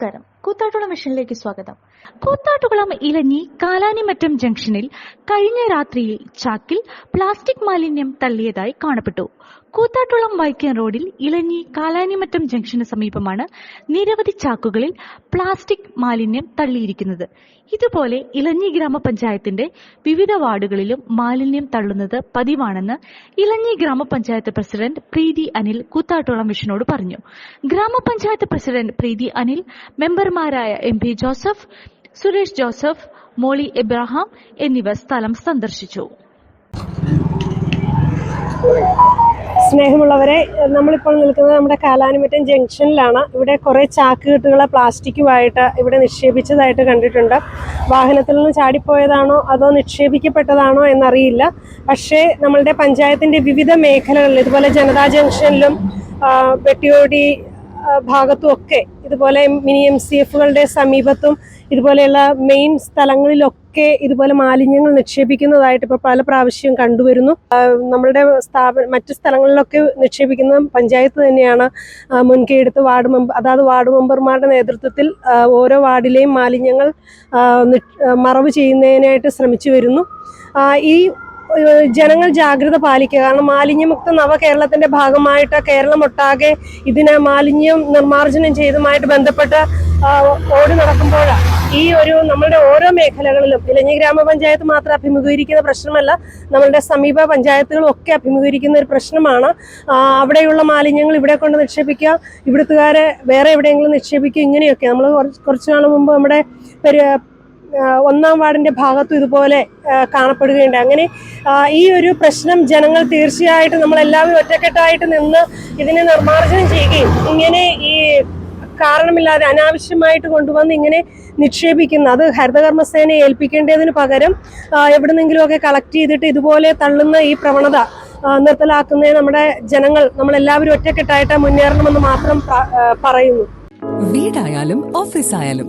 çıkarım. Koothattukulam മിഷനിലേക്ക് സ്വാഗതം. കൂത്താട്ടുകുളം ഇലഞ്ഞി കാലാനിമറ്റം ജംഗ്ഷനിൽ കഴിഞ്ഞ രാത്രിയിൽ ചാക്കിൽ പ്ലാസ്റ്റിക് മാലിന്യം തള്ളിയതായി കാണപ്പെട്ടു. കൂത്താട്ടുളം വൈക്കൻ റോഡിൽ ഇലഞ്ഞി കാലാനിമറ്റം ജംഗ്ഷന് സമീപമാണ് നിരവധി ചാക്കുകളിൽ പ്ലാസ്റ്റിക് മാലിന്യം തള്ളിയിരിക്കുന്നത്. ഇതുപോലെ ഇലഞ്ഞി ഗ്രാമപഞ്ചായത്തിന്റെ വിവിധ വാർഡുകളിലും മാലിന്യം തള്ളുന്നത് പതിവാണെന്ന് ഇലഞ്ഞി ഗ്രാമപഞ്ചായത്ത് പ്രസിഡന്റ് പ്രീതി അനിൽ കൂത്താട്ടുളം മിഷനോട് പറഞ്ഞു. ഗ്രാമപഞ്ചായത്ത് പ്രസിഡന്റ് പ്രീതി അനിൽ മെമ്പർമാരായ M P Joseph Suresh Joseph Molly Abraham എന്നിവർ സ്ഥലം സന്ദർശിച്ചു. സ്നേഹമുള്ളവരെ നമ്മളിപ്പോൾ നിൽക്കുന്നത് നമ്മുടെ കാലാനുമറ്റം ജംഗ്ഷനിലാണ്. ഇവിടെ കുറേ ചാക്കുകെട്ടുകൾ പ്ലാസ്റ്റിക്കുമായിട്ട് ഇവിടെ നിക്ഷേപിച്ചതായിട്ട് കണ്ടിട്ടുണ്ട്. വാഹനത്തിൽ നിന്ന് ചാടിപ്പോയതാണോ അതോ നിക്ഷേപിക്കപ്പെട്ടതാണോ എന്നറിയില്ല. പക്ഷേ നമ്മളുടെ പഞ്ചായത്തിന്റെ വിവിധ മേഖലകളിൽ ഇതുപോലെ ജനതാ ജംഗ്ഷനിലും വെട്ടിയോടി ആ, ഭാഗത്തും ഒക്കെ ഇതുപോലെ മിനി എം സി എഫുകളുടെ സമീപത്തും ഇതുപോലെയുള്ള മെയിൻ സ്ഥലങ്ങളിലൊക്കെ ഇതുപോലെ മാലിന്യങ്ങൾ നിക്ഷേപിക്കുന്നതായിട്ട് ഇപ്പോൾ പല പ്രാവശ്യം കണ്ടുവരുന്നു. നമ്മളുടെ സ്ഥാപന മറ്റു സ്ഥലങ്ങളിലൊക്കെ നിക്ഷേപിക്കുന്ന പഞ്ചായത്ത് തന്നെയാണ് മുൻകൈ വാർഡ് മെമ്പർ അതായത് വാർഡ് മെമ്പർമാരുടെ നേതൃത്വത്തിൽ ഓരോ വാർഡിലെയും മാലിന്യങ്ങൾ മറവ് ചെയ്യുന്നതിനായിട്ട് ശ്രമിച്ചു വരുന്നു. ഈ ജനങ്ങൾ ജാഗ്രത പാലിക്കുക. കാരണം മാലിന്യമുക്ത നവകേരളത്തിന്റെ ഭാഗമായിട്ട് കേരളം ഒട്ടാകെ ഇതിനെ മാലിന്യം നിർമ്മാർജനം ചെയ്തുമായിട്ട് ബന്ധപ്പെട്ട് ഓടി നടക്കുമ്പോഴാണ് ഈ ഒരു നമ്മളുടെ ഓരോ മേഖലകളിലും ഇലഞ്ഞി ഗ്രാമപഞ്ചായത്ത് മാത്രം അഭിമുഖീകരിക്കുന്ന പ്രശ്നമല്ല നമ്മളുടെ സമീപ പഞ്ചായത്തുകളും ഒക്കെ അഭിമുഖീകരിക്കുന്ന ഒരു പ്രശ്നമാണ്. അവിടെയുള്ള മാലിന്യങ്ങൾ ഇവിടെ കൊണ്ട് നിക്ഷേപിക്കുക ഇവിടുത്തുകാരെ വേറെ എവിടെയെങ്കിലും നിക്ഷേപിക്കുക ഇങ്ങനെയൊക്കെ. നമ്മൾ കുറച്ച് കുറച്ച് നാൾ മുമ്പ് നമ്മുടെ ഒന്നാം വാർഡിന്റെ ഭാഗത്തും ഇതുപോലെ കാണപ്പെടുകയുണ്ട്. അങ്ങനെ ഈ ഒരു പ്രശ്നം ജനങ്ങൾ തീർച്ചയായിട്ടും നമ്മളെല്ലാവരും ഒറ്റക്കെട്ടായിട്ട് നിന്ന് ഇതിനെ നിർമ്മാർജനം ചെയ്യുകയും ഇങ്ങനെ ഈ കാരണമില്ലാതെ അനാവശ്യമായിട്ട് കൊണ്ടുവന്ന് ഇങ്ങനെ നിക്ഷേപിക്കുന്ന. അത് ഹരിതകർമ്മസേനയെ ഏൽപ്പിക്കേണ്ടതിന് പകരം എവിടെന്നെങ്കിലുമൊക്കെ കളക്ട് ചെയ്തിട്ട് ഇതുപോലെ തള്ളുന്ന ഈ പ്രവണത നിർത്തലാക്കുന്നതിന് നമ്മുടെ ജനങ്ങൾ നമ്മളെല്ലാവരും ഒറ്റക്കെട്ടായിട്ട് മുന്നേറണമെന്ന് മാത്രം പറയുന്നു. വീടായാലും ഓഫീസായാലും